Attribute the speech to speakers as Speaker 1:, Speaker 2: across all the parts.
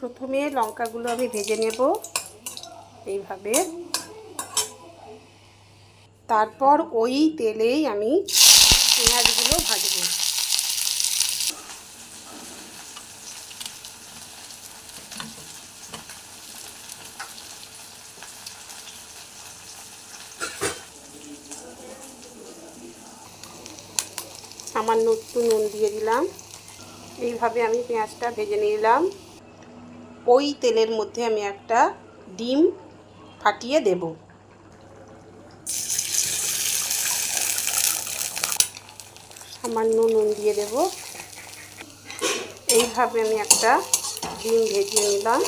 Speaker 1: প্রথমে লঙ্কাগুলো আমি ভেজে নেব এইভাবে। তারপর ওই তেলেই আমি পেঁয়াজগুলো ভাজবো। আমার নতুন নুন দিয়ে দিলাম। এইভাবে আমি পেঁয়াজটা ভেজে নিলাম। ওই তেলের মধ্যে আমি একটা ডিম ফাটিয়ে দেব। সামান্য নুন দিয়ে দেব। এইভাবে আমি একটা ডিম ভেজে নিলাম।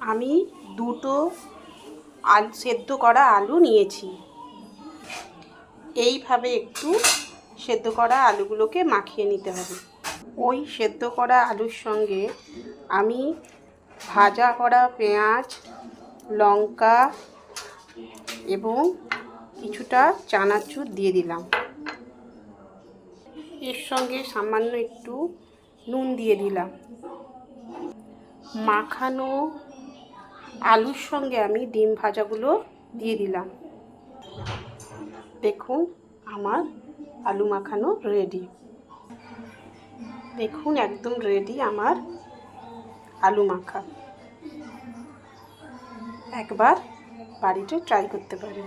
Speaker 1: আমি দুটো আলু, সেদ্ধ করা আলু নিয়েছি। এইভাবে একটু সেদ্ধ করা আলুগুলোকে মাখিয়ে নিতে হবে। ওই সেদ্ধ করা আলুর সঙ্গে আমি ভাজা করা পেঁয়াজ, লঙ্কা এবং কিছুটা চানাচুর দিয়ে দিলাম। এর সঙ্গে সামান্য একটু নুন দিয়ে দিলাম। মাখানো আলুর সঙ্গে আমি ডিম ভাজাগুলো দিয়ে দিলাম। দেখুন, আমার আলু মাখানো রেডি দেখুন একদম রেডি আমার আলু মাখা। একবার বাড়িতে ট্রাই করতে পারেন।